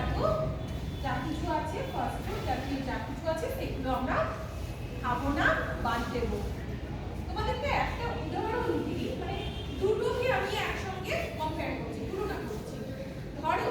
রাখব যা কিছু আছে ফার্স্ট ফুড যা কিছু আছে, সেগুলো আমরা খাব না, বাদ দেবো। তোমাদেরকে একটা উদাহরণ দিই মানে দুটোকে আমি একসঙ্গে কম্পেয়ার করছি, তুলনা করছি। ধরো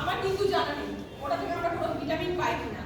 আমার কিন্তু জানা নেই। ওটা থেকে আমরা কোনো ভিটামিন পাই কিনা।